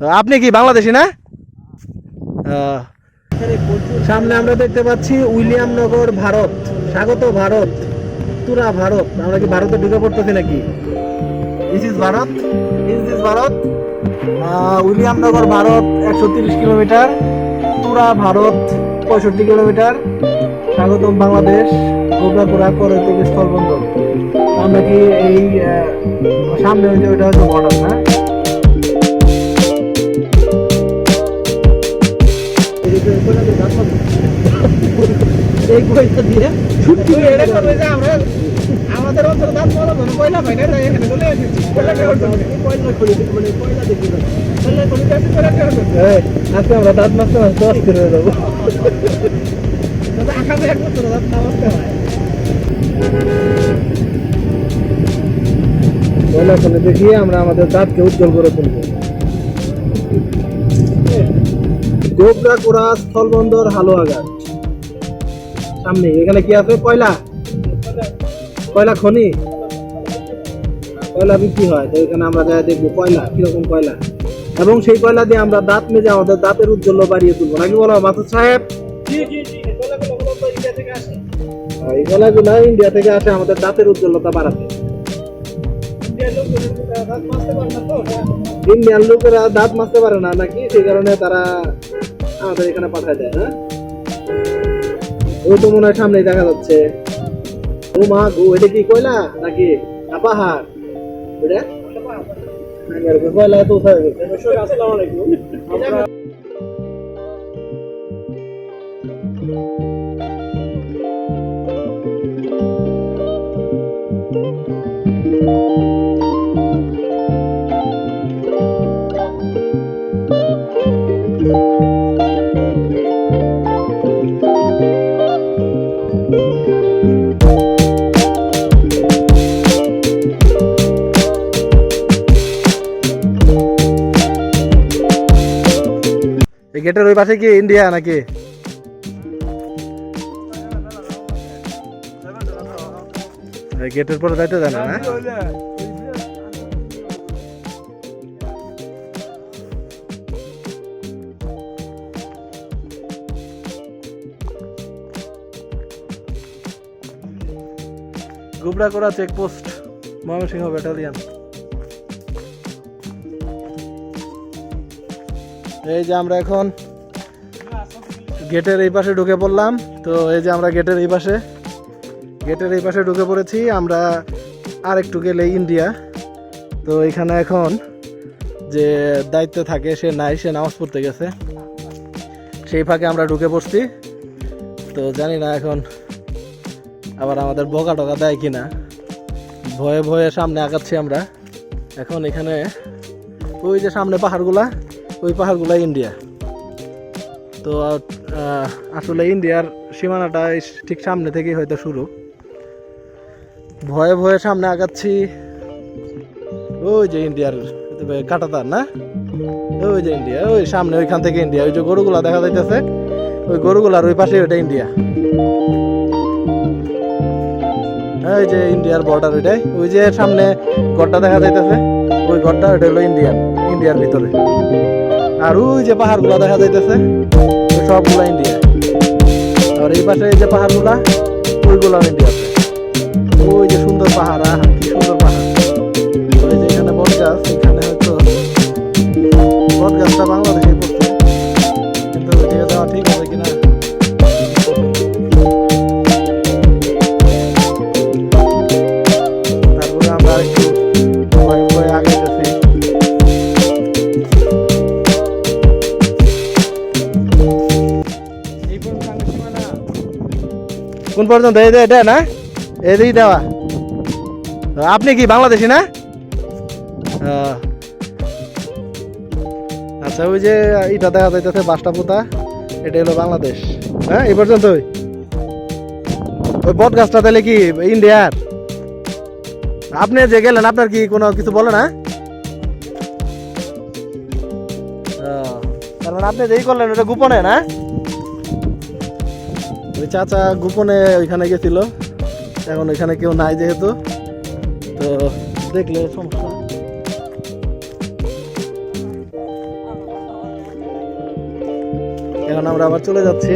আপনি কি বাংলাদেশি না? সামনে আমরা দেখতে পাচ্ছি উইলিয়ামনগর ভারত। স্বাগত ভারত। তুরা ভারত। আমরা কি ভারতে ঢুকে পড়তেছি নাকি? This is Bharat. This is Bharat. Williamnagar Bharat, একশো তিরিশ কিলোমিটার। তুরা ভারত, পঁয়ষট্টি কিলোমিটার। স্বাগতম বাংলাদেশ। গোবরাপুরা করতলি স্থলবন্দর আমরা কি এই সামনে ওইটা হচ্ছে বর্ডার না? করবে যে আমরা আমাদের অন্তর দাঁত বলা মানে পাই না তাই এখানে চলে এসেছি। কেউ মানে দেখি কেউ আজকে আমরা দাঁত মাসতে মাসতে অস্থির যাব। আকাশে এক বছর দাঁত না মাসতে হয়। পয়লা খড়ি দেখিয়ে আমরা আমাদের দাঁতকে উজ্জ্বল করে তুলবো। গোবরা কোরা স্থলবন্দর হালুয়াঘাট। সামনে এখানে কি আছে? কয়লা? কয়লা খনি? কয়লা বিক্রি হয় তো এখানে আমরা যাই দেখব কয়লা কীরকম কয়লা? এবং সেই কয়লা দিয়ে আমরা দাঁত মেজে আমাদের দাঁতের উজ্জ্বল বাড়িয়ে তুলবো। নাকি বলো মাসুদ সাহেব? হ্যাঁ, এই কয়লাগুলো ইন্ডিয়া থেকে আসে আমাদের দাঁতের উজ্জ্বলতা বাড়াতে। ইন্ডিয়ান লোকেরা দাঁত মাজতে পারে না নাকি? সেই কারণে তারা আমাদের এখানে পাঠায় দেয় হ্যাঁ? ওই তো মনে হয় সামনেই দেখা যাচ্ছে। ও মা গো এটা কি কয়লা নাকি না পাহাড় এটা কয়লা তো আসসালামু আলাইকুম এই গেটের ওই পাশে কি ইন্ডিয়া নাকি? গেটের পরে যাইতে জানা না গুবরা করা চেকপোস্ট ময়মনসিংহ ব্যাটালিয়ন এই যে আমরা এখন গেটের এই পাশে ঢুকে পড়লাম। তো এই যে আমরা গেটের এই পাশে, গেটের এই পাশে ঢুকে পড়েছি আমরা আর একটু গেলে ইন্ডিয়া। তো এখানে এখন যে দায়িত্বে থাকে সে নাই, সে নামাজ পড়তে গেছে। সেই ফাঁকে আমরা ঢুকে পড়ছি। তো জানি না এখন আবার আমাদের বকা টকা দেয় কিনা। ভয়ে ভয়ে সামনে আগাচ্ছি আমরা। এখন এখানে ওই যে সামনে পাহাড়গুলা ওই পাহাড়গুলা ইন্ডিয়া। তো আসলে ইন্ডিয়ার সীমানাটা ঠিক সামনে থেকেই হয়তো শুরু। ভয়ে ভয়ে সামনে আগাচ্ছি। ওই যে ইন্ডিয়ার কাটাতার, না? ওই যে ইন্ডিয়া, ওই সামনে ওইখান থেকে ইন্ডিয়া। ওই যে গরুগুলা দেখা যাইতেছে, ওই গরুগুলার ওই পাশে ওইটা ইন্ডিয়া। ওই যে ইন্ডিয়ার বর্ডার ওইটাই। ওই যে সামনে ঘরটা দেখা যাইতেছে, ওই ঘরটা ওইটা হলো ইন্ডিয়ান, ইন্ডিয়ার ভিতরে। আর ওই যে পাহাড় পাহাড়গুলো দেখা যাইতেছে সবগুলা ইন্ডিয়া আর এই পাশে এই যে পাহাড়গুলা ওইগুলো ইন্ডিয়াতে ওই যে কোন পর্যন্ত? এটা না? এদিকে দেওয়া আপনি কি বাংলাদেশি না? আচ্ছা ওই যে এটা দেখা যাইতেছে বাসটা পোতা। এটা হলো বাংলাদেশ। হ্যাঁ এই পর্যন্ত ওই বট গাছটা তাহলে কি ইন্ডিয়ার? আপনি যে গেলেন, আপনার কি কোনো কিছু বলে না? তার মানে আপনি যেই করলেন, ওটা গোপনে না? ওই চাচা গোপনে ওইখানে গেছিল। এখন ওইখানে কেউ নাই যেহেতু। তো দেখলে সমস্যা। এখন আমরা আবার চলে যাচ্ছি।